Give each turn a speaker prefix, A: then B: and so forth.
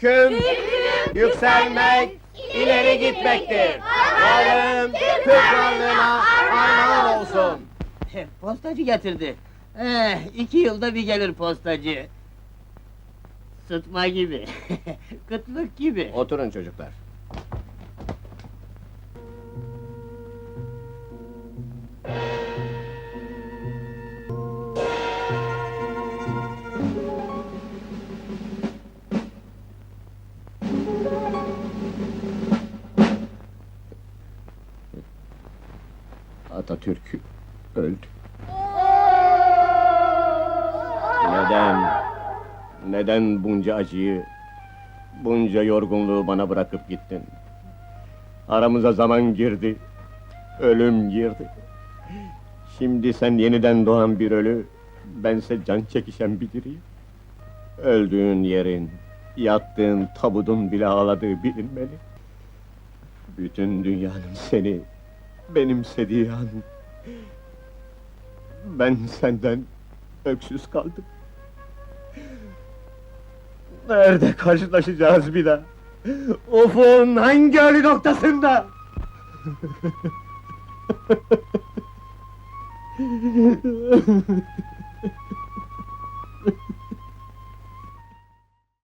A: Hüküm yükselmek, ileri gitmektir. Varlığım Türk varlığına armağan olsun.
B: Postacı getirdi. Eh, iki yılda bir gelir postacı. Sıtma gibi, kıtlık gibi.
A: Oturun çocuklar. Atatürk öldü. Neden? Neden bunca acıyı, bunca yorgunluğu bana bırakıp gittin? Aramıza zaman girdi, ölüm girdi. Şimdi sen yeniden doğan bir ölü, bense can çekişen bir diriyim. Öldüğün yerin, yattığın tabudun bile ağladığı bilinmeli. Bütün dünyanın seni benimsediği an... Ben senden öksüz kaldım. Nerede karşılaşacağız bir daha? Ufun hangi ölü noktasında?